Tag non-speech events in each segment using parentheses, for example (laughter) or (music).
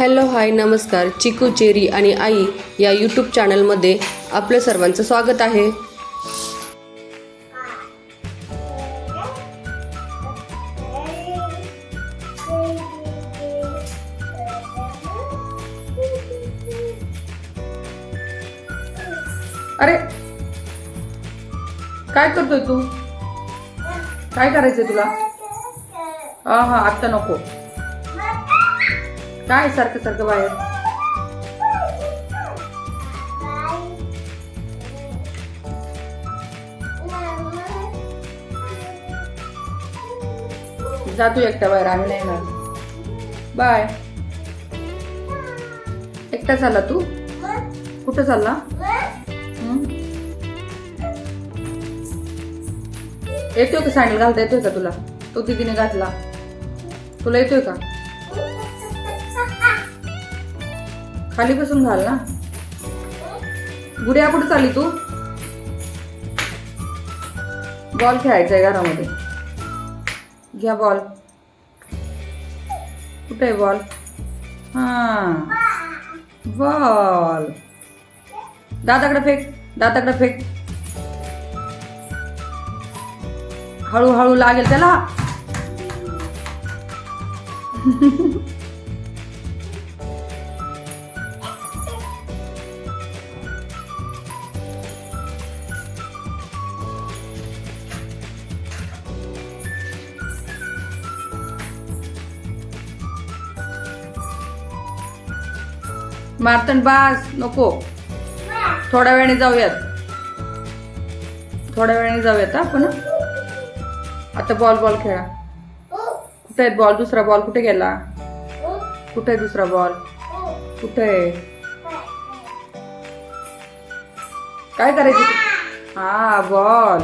Hello hi नमस्कार. चिकू cherry आणि आई या यूट्यूब चॅनलमध्ये आपलं सर्वांचं स्वागत आहे. अरे काय करतोय तू? काय करायचंय तुला? हा हा आत्ता नको. काय सारखं सारखं बाहेर? जातो एकटा बाहेर आम्ही नाही येणार. बाय. एकटा चालला तू? कुठं चालला? येतोय का सँडल घालता येतोय का तुला? तो दिदीने घातला. तुला येतोय का? खाली बसून घाल ना. गुड्या कुठे चालली तू? बॉल खेळायचा आहे घरामध्ये. घ्या बॉल. कुठे आहे बॉल? हा. बॉल. दादाकडे फेक. दादाकडे फेक. हळूहळू लागेल त्याला. (laughs) मारतन बास नको. थोड्या वेळाने जाऊयात. थोड्या वेळाने जाऊयात आपण. आता बॉल बॉल खेळा. कुठे आहे बॉल दुसरा बॉल कुठे गेला? कुठे आहे दुसरा बॉल कुठे आहे? काय करायचं? हा बॉल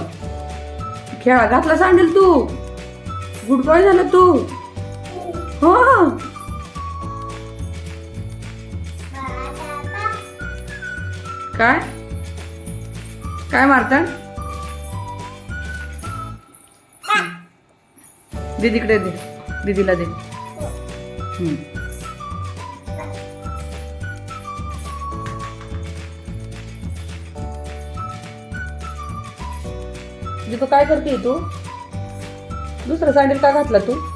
खेळा. घातला सांडेल तू. गुड बॉय झाला तू. हो. काय? काय मारतात दीदीकडे दे. दीदीला दे. काय करते तू? दुसरं सँडल का घातला तू?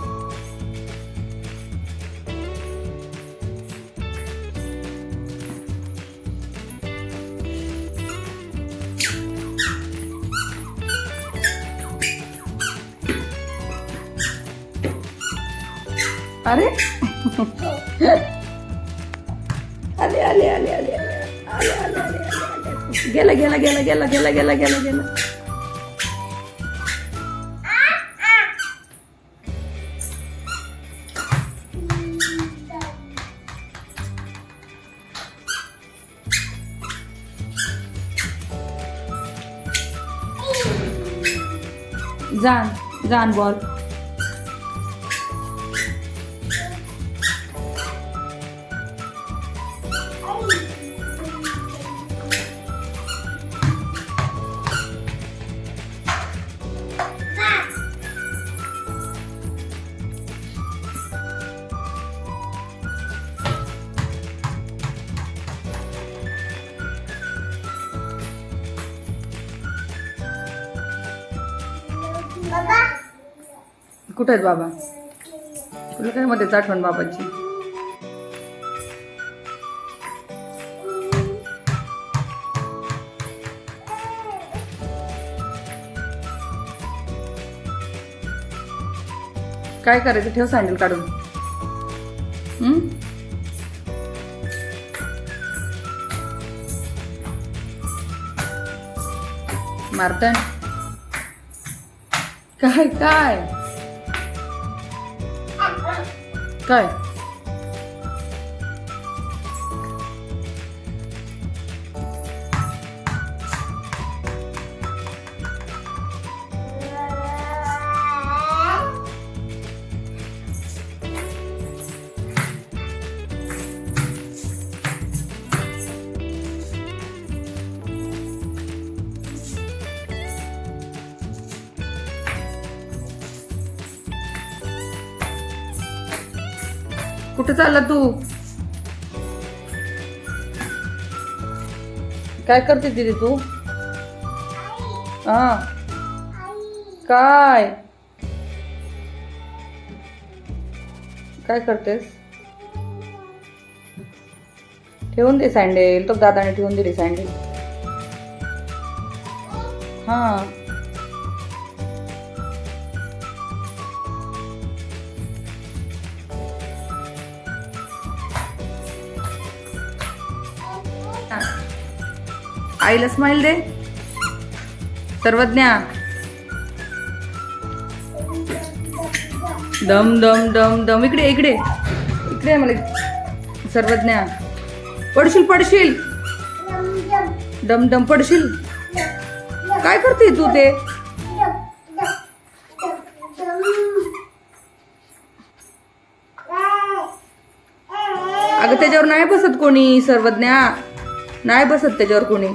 अरे. आले आले आले आले आले आले आले गेला गेला गेला गेला गेला गेला गेला गेला. जान जान बॉल. कुठे आहेत बाबा? तुला काय मध्ये आठवण बाबाची? काय करायचं? ठेव सँडल काढून. हम्म? मारतन काय काय काय कुठे चालला तू? काय करते दीदी तू? हा. काय? काय करतेस? ठेवून दे सँडेल तो दादाने ठेवून दिली सँडेल हा. आईला स्माइल दे. सर्वज्ञा. दम दम दम दम. इकडे इकडे. इकडे मला. सर्वज्ञा. पडशील पडशील. दम दम पडशील. काय करते तू ते? अगं त्याच्यावर नाही बसत कोणी सर्वज्ञा. नाही बसत त्याच्यावर कोणी.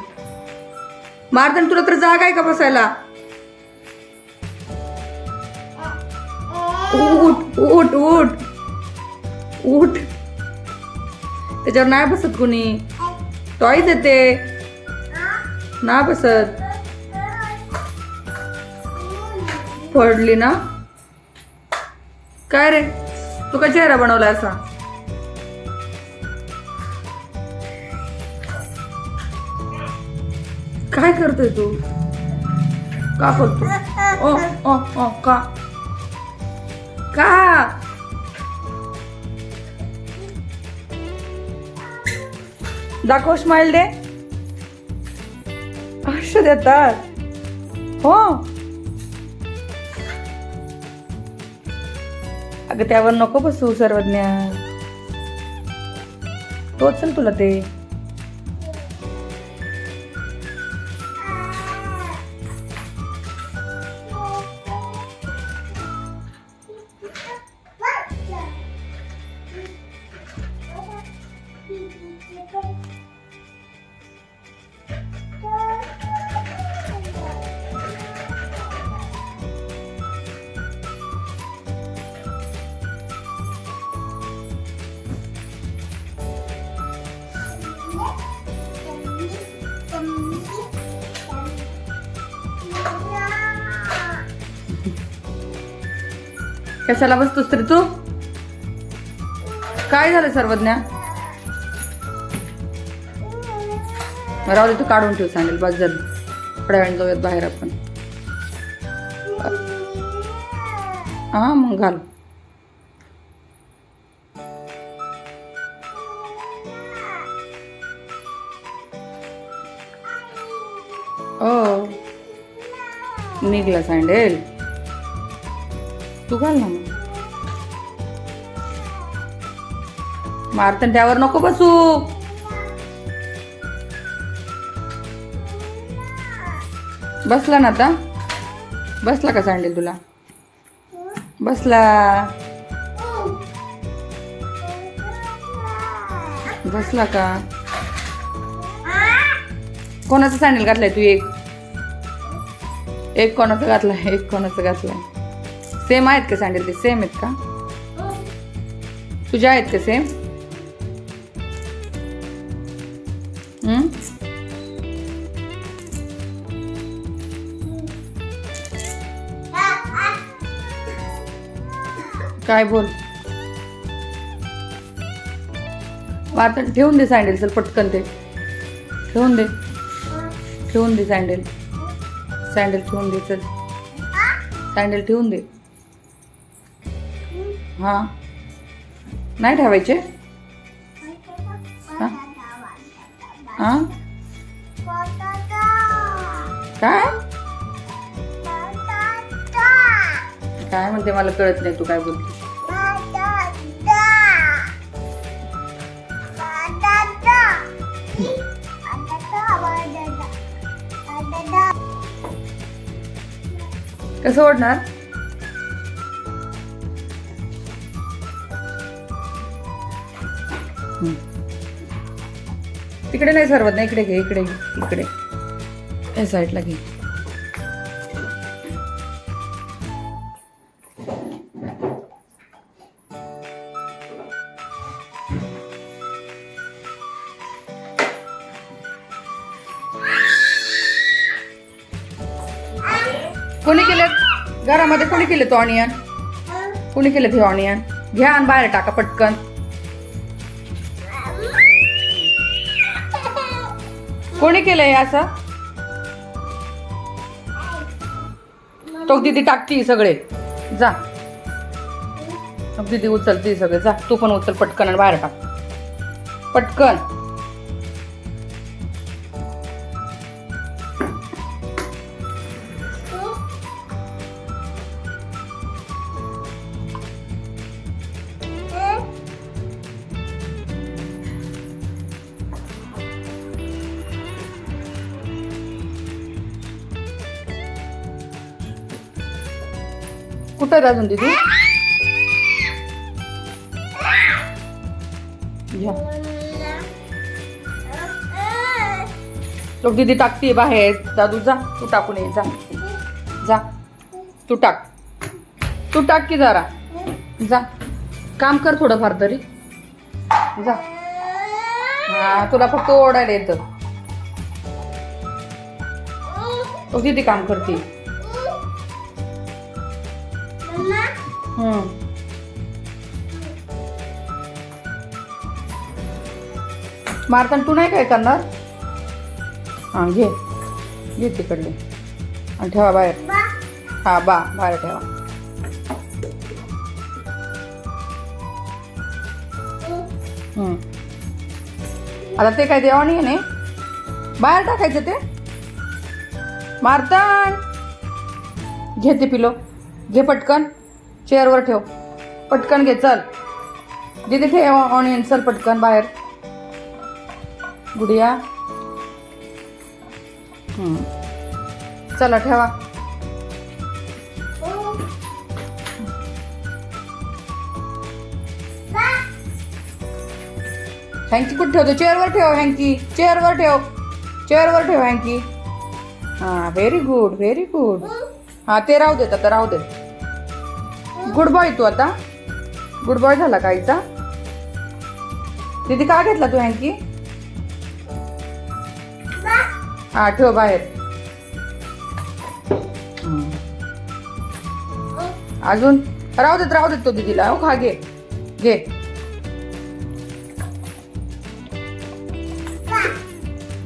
मारदन तुला तर जागा आहे का बसायला? उठ उठ उठ. उठ. त्याच्यावर नाही बसत कोणी. टॉय देते ना बसत. पडली ना? काय रे? तू का चेहरा बनवला असा? काय करतोय तू? का करतो ओ ओ ओ का? का? दाखव स्माइल दे. हर्ष देतात. हो. अगं त्यावर नको बसू सर्वज्ञा. टोचल तुला ते. कशाला बसतोस तरी तू? काय झालं सर्वज्ञा? राहू दे तू काढून ठेव सांगेल बस जर थोड्या वेळाने जाऊयात बाहेर आपण. हा मग घाल. ओ निघला सँडेल तू घाल ना मग. मारतन त्यावर नको बसू. बसला ना आता. बसला का सँडेल तुला? बसला. बसला का? कोणाचं सँडल घातलाय तू एक? एक कोणाचं घातलाय? एक कोणाचं घातलाय? सेम आहेत का सँडल ते? सेम आहेत का? तुझ्या आहेत का सेम काय बोल? आता ठेवून दे सँडल चल पटकन ते. ठेवून दे. ठेवून दे सँडल सँडल ठेवून दे चल. सँडल ठेवून दे. हां. नाही ठेवायचे? हां? हां? काय? काय म्हणते मला कळत नाही तू काय बोलते? कसं ओढणार? तिकडे नाही सर्वत नाही इकडे घे इकडे घे इकडे. या साईडला घे. कोणी केले तो ऑनियन कोणी केलं ते ऑनियन घ्या आणि बाहेर टाका पटकन. कोणी केलंय असं? तो दिदी टाकती सगळे. जा. मग दिदी उचलती सगळे. जा तू पण उचल पटकन आणि बाहेर टाक. पटकन. कुठं आहे अजून दिदी? दिदी टाकते बाहेर. दादू जा. तू टाकून ये. जा. जा. तू टाक. तू टाक की जरा. जा. काम कर थोडंफार तरी. जा. हा तुला फक्त ओढायला येतं. तो काम करते. मारताना तू नाही काय करणार? हां घे. घे तिकडले. आणि ठेवा बाहेर. हा बा. बाहेर ठेवा. हम्म. आता ते काय देवा नाही? आहे बाहेर टाकायचं ते? मारतान. घे ते पिलो. घे पटकन. चेअरवर ठेव. पटकन घे चल. दिदी ठेव ऑनियन चल पटकन बाहेर. गुडिया. चला ठेवा. हँकी कुठे ठेवतो? चेअरवर ठेव हँकी. चेअरवर ठेव. चेअरवर ठेव हँकी. हां व्हेरी गुड व्हेरी गुड हां ते राहू देत आता राहू दे. गुड बॉय तू आता. गुड बॉय झाला का दीदी का घेतला तू हँकी हा ठेव बाहेर. अजून? राहू देत राहू देत तो दीदीला. हो खा घे. घे.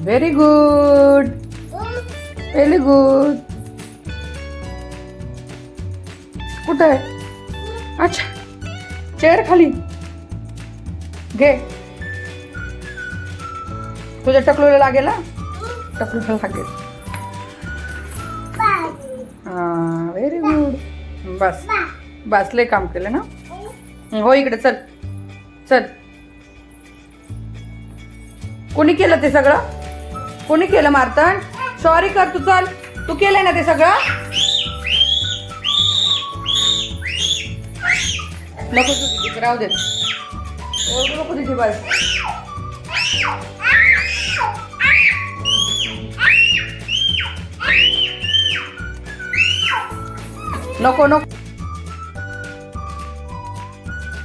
व्हेरी गुड व्हेरी गुड कुठं आहे? अच्छा. चेअर खाली. घे. तुझ्या टकलूला लागेल ना टकलूला लागेल हां व्हेरी गुड बस. बस लय काम केलं ना? हो इकडे चल. चल. कोणी केलं ते सगळं? कोणी केलं मारतान सॉरी कर तू चल. तू केलंय ना ते सगळं? नको तुझी राहू दे. ओळखू नको तिथे बस नको नको.